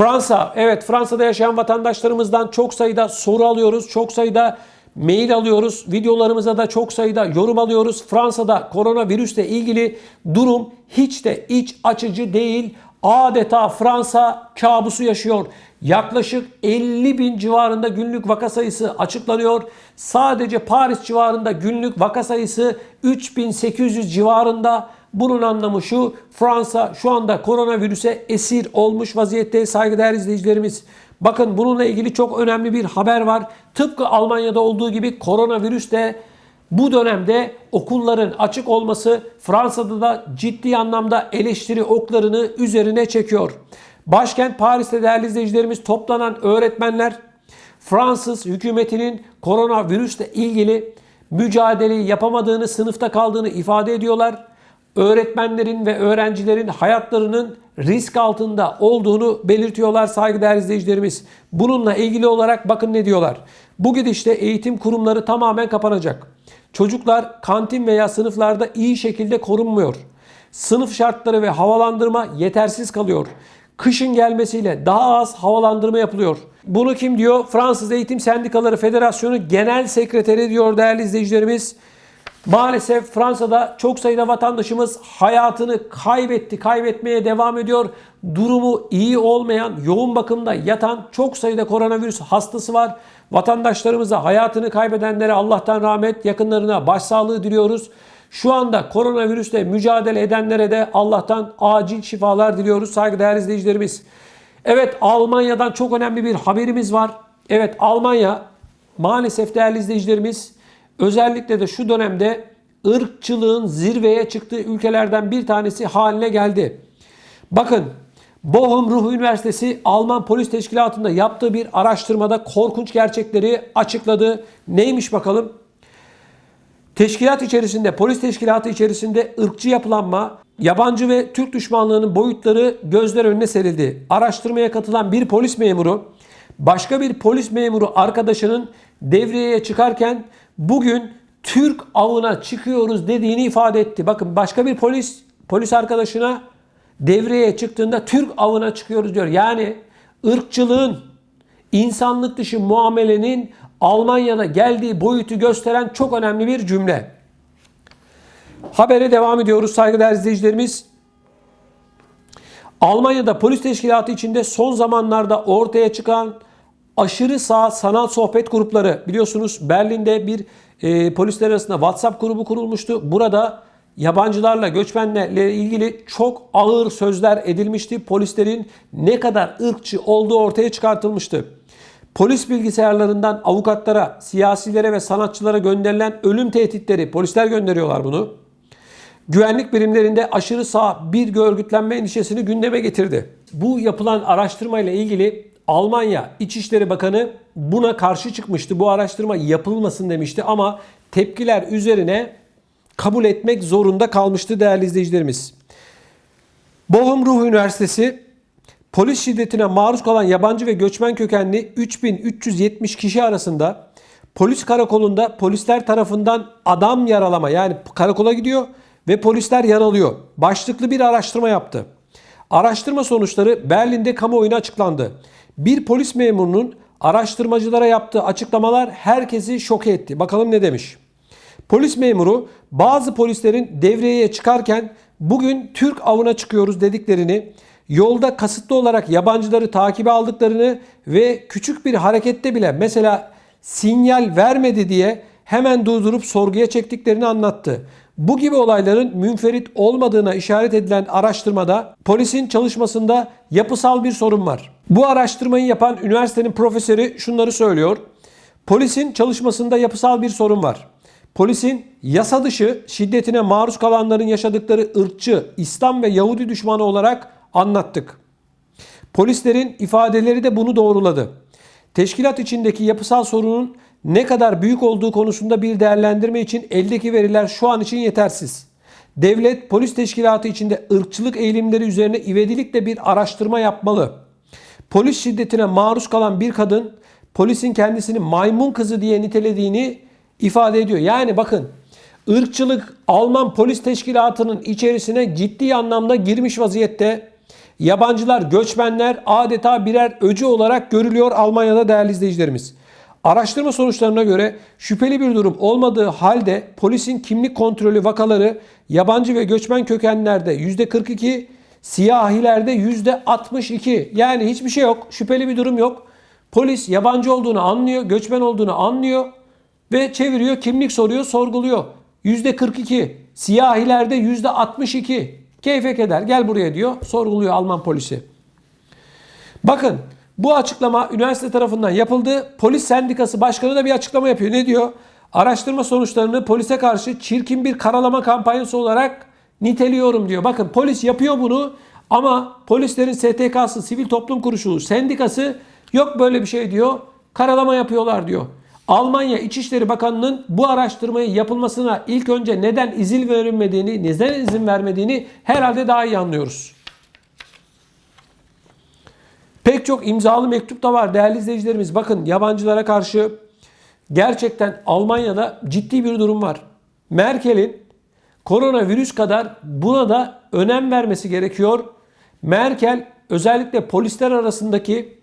Fransa, evet Fransa'da yaşayan vatandaşlarımızdan çok sayıda soru alıyoruz. Çok sayıda mail alıyoruz. Videolarımıza da çok sayıda yorum alıyoruz. Fransa'da koronavirüsle ilgili durum hiç de iç açıcı değil. Adeta Fransa kabusu yaşıyor. Yaklaşık 50 bin civarında günlük vaka sayısı açıklanıyor. Sadece Paris civarında günlük vaka sayısı 3800 civarında. Bunun anlamı şu Fransa şu anda koronavirüse esir olmuş vaziyette saygıdeğer izleyicilerimiz. Bakın bununla ilgili çok önemli bir haber var. Tıpkı Almanya'da olduğu gibi koronavirüs de bu dönemde okulların açık olması Fransa'da da ciddi anlamda eleştiri oklarını üzerine çekiyor. Başkent Paris'te değerli izleyicilerimiz toplanan öğretmenler Fransız hükümetinin koronavirüsle ilgili mücadeleyi yapamadığını, sınıfta kaldığını ifade ediyorlar. Öğretmenlerin ve öğrencilerin hayatlarının risk altında olduğunu belirtiyorlar saygıdeğer izleyicilerimiz. Bununla ilgili olarak bakın ne diyorlar. Bu gidişte eğitim kurumları tamamen kapanacak. Çocuklar kantin veya sınıflarda iyi şekilde korunmuyor. Sınıf şartları ve havalandırma yetersiz kalıyor. Kışın gelmesiyle daha az havalandırma yapılıyor. Bunu kim diyor? Fransız Eğitim Sendikaları Federasyonu Genel Sekreteri diyor değerli izleyicilerimiz. Maalesef Fransa'da çok sayıda vatandaşımız hayatını kaybetti, kaybetmeye devam ediyor. Durumu iyi olmayan, yoğun bakımda yatan çok sayıda koronavirüs hastası var. Vatandaşlarımıza hayatını kaybedenlere Allah'tan rahmet, yakınlarına başsağlığı diliyoruz. Şu anda koronavirüsle mücadele edenlere de Allah'tan acil şifalar diliyoruz saygıdeğer izleyicilerimiz. Evet Almanya'dan çok önemli bir haberimiz var. Evet Almanya maalesef değerli izleyicilerimiz özellikle de şu dönemde ırkçılığın zirveye çıktığı ülkelerden bir tanesi haline geldi. Bakın Bochum Ruh Üniversitesi Alman Polis Teşkilatı'nda yaptığı bir araştırmada korkunç gerçekleri açıkladı. Neymiş bakalım? Teşkilat içerisinde, polis teşkilatı içerisinde ırkçı yapılanma, yabancı ve Türk düşmanlığının boyutları gözler önüne serildi. Araştırmaya katılan bir polis memuru, başka bir polis memuru arkadaşının devreye çıkarken bugün Türk avına çıkıyoruz dediğini ifade etti. Bakın başka bir polis polis arkadaşına devreye çıktığında Türk avına çıkıyoruz diyor. Yani ırkçılığın, insanlık dışı muamelenin Almanya'da geldiği boyutu gösteren çok önemli bir cümle. Habere devam ediyoruz saygıdeğer izleyicilerimiz. Almanya'da polis teşkilatı içinde son zamanlarda ortaya çıkan aşırı sağ sanal sohbet grupları biliyorsunuz Berlin'de bir e, polisler arasında WhatsApp grubu kurulmuştu. Burada yabancılarla göçmenlerle ilgili çok ağır sözler edilmişti. Polislerin ne kadar ırkçı olduğu ortaya çıkartılmıştı. Polis bilgisayarlarından avukatlara, siyasilere ve sanatçılara gönderilen ölüm tehditleri, polisler gönderiyorlar bunu. Güvenlik birimlerinde aşırı sağ bir örgütlenme endişesini gündeme getirdi. Bu yapılan araştırma ile ilgili Almanya İçişleri Bakanı buna karşı çıkmıştı. Bu araştırma yapılmasın demişti ama tepkiler üzerine kabul etmek zorunda kalmıştı değerli izleyicilerimiz. Bochum Ruh Üniversitesi polis şiddetine maruz kalan yabancı ve göçmen kökenli 3370 kişi arasında polis karakolunda polisler tarafından adam yaralama yani karakola gidiyor ve polisler yaralıyor. Başlıklı bir araştırma yaptı. Araştırma sonuçları Berlin'de kamuoyuna açıklandı. Bir polis memurunun araştırmacılara yaptığı açıklamalar herkesi şok etti. Bakalım ne demiş? Polis memuru bazı polislerin devreye çıkarken bugün Türk avına çıkıyoruz dediklerini, yolda kasıtlı olarak yabancıları takibe aldıklarını ve küçük bir harekette bile mesela sinyal vermedi diye hemen durdurup sorguya çektiklerini anlattı. Bu gibi olayların münferit olmadığına işaret edilen araştırmada polisin çalışmasında yapısal bir sorun var. Bu araştırmayı yapan üniversitenin profesörü şunları söylüyor. Polisin çalışmasında yapısal bir sorun var. Polisin yasa dışı şiddetine maruz kalanların yaşadıkları ırkçı, İslam ve Yahudi düşmanı olarak anlattık. Polislerin ifadeleri de bunu doğruladı. Teşkilat içindeki yapısal sorunun ne kadar büyük olduğu konusunda bir değerlendirme için eldeki veriler şu an için yetersiz. Devlet polis teşkilatı içinde ırkçılık eğilimleri üzerine ivedilikle bir araştırma yapmalı. Polis şiddetine maruz kalan bir kadın polisin kendisini maymun kızı diye nitelediğini ifade ediyor. Yani bakın ırkçılık Alman polis teşkilatının içerisine ciddi anlamda girmiş vaziyette. Yabancılar, göçmenler adeta birer öcü olarak görülüyor Almanya'da değerli izleyicilerimiz. Araştırma sonuçlarına göre şüpheli bir durum olmadığı halde polisin kimlik kontrolü vakaları yabancı ve göçmen kökenlerde %42, siyahilerde %62. Yani hiçbir şey yok, şüpheli bir durum yok. Polis yabancı olduğunu anlıyor, göçmen olduğunu anlıyor ve çeviriyor, kimlik soruyor, sorguluyor. %42, siyahilerde %62. Keyfe keder, gel buraya diyor, sorguluyor Alman polisi. Bakın bu açıklama üniversite tarafından yapıldı. Polis Sendikası Başkanı da bir açıklama yapıyor. Ne diyor? Araştırma sonuçlarını polise karşı çirkin bir karalama kampanyası olarak niteliyorum diyor. Bakın polis yapıyor bunu ama polislerin STK'sı, sivil toplum kuruluşu, sendikası yok böyle bir şey diyor. Karalama yapıyorlar diyor. Almanya İçişleri Bakanı'nın bu araştırmayı yapılmasına ilk önce neden izin verilmediğini, neden izin vermediğini herhalde daha iyi anlıyoruz. Pek çok imzalı mektup da var değerli izleyicilerimiz. Bakın yabancılara karşı gerçekten Almanya'da ciddi bir durum var. Merkel'in koronavirüs kadar buna da önem vermesi gerekiyor. Merkel özellikle polisler arasındaki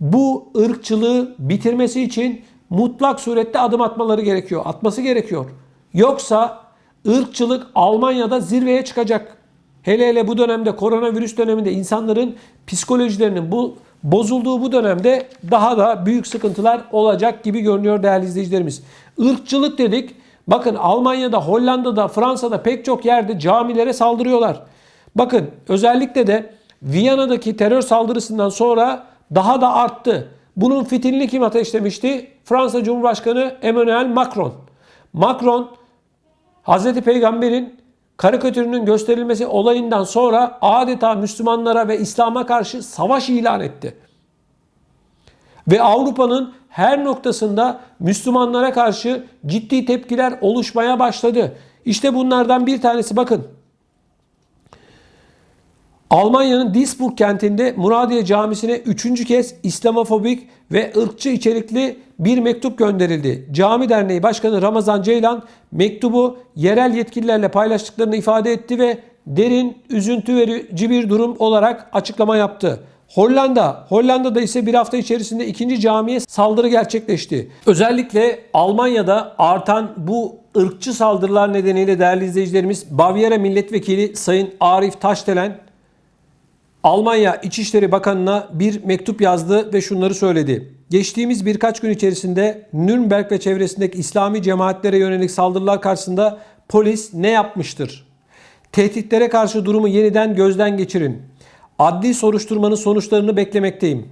bu ırkçılığı bitirmesi için mutlak surette adım atmaları gerekiyor. Atması gerekiyor. Yoksa ırkçılık Almanya'da zirveye çıkacak. Hele hele bu dönemde koronavirüs döneminde insanların psikolojilerinin bu bozulduğu bu dönemde daha da büyük sıkıntılar olacak gibi görünüyor değerli izleyicilerimiz. Irkçılık dedik. Bakın Almanya'da, Hollanda'da, Fransa'da pek çok yerde camilere saldırıyorlar. Bakın özellikle de Viyana'daki terör saldırısından sonra daha da arttı. Bunun fitilini kim ateşlemişti? Fransa Cumhurbaşkanı Emmanuel Macron. Macron Hazreti Peygamber'in karikatürünün gösterilmesi olayından sonra adeta Müslümanlara ve İslam'a karşı savaş ilan etti. Ve Avrupa'nın her noktasında Müslümanlara karşı ciddi tepkiler oluşmaya başladı. İşte bunlardan bir tanesi bakın. Almanya'nın Duisburg kentinde Muradiye Camisi'ne üçüncü kez İslamofobik ve ırkçı içerikli bir mektup gönderildi. Cami Derneği Başkanı Ramazan Ceylan mektubu yerel yetkililerle paylaştıklarını ifade etti ve derin, üzüntü verici bir durum olarak açıklama yaptı. Hollanda, Hollanda'da ise bir hafta içerisinde ikinci camiye saldırı gerçekleşti. Özellikle Almanya'da artan bu ırkçı saldırılar nedeniyle değerli izleyicilerimiz Bavyera Milletvekili Sayın Arif Taşdelen Almanya İçişleri Bakanı'na bir mektup yazdı ve şunları söyledi. Geçtiğimiz birkaç gün içerisinde Nürnberg ve çevresindeki İslami cemaatlere yönelik saldırılar karşısında polis ne yapmıştır? Tehditlere karşı durumu yeniden gözden geçirin. Adli soruşturmanın sonuçlarını beklemekteyim.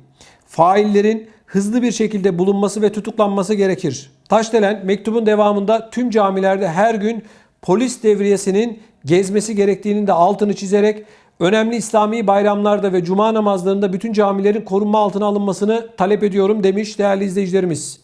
Faillerin hızlı bir şekilde bulunması ve tutuklanması gerekir. Taşdelen mektubun devamında tüm camilerde her gün polis devriyesinin gezmesi gerektiğinin de altını çizerek önemli İslami bayramlarda ve cuma namazlarında bütün camilerin korunma altına alınmasını talep ediyorum demiş değerli izleyicilerimiz.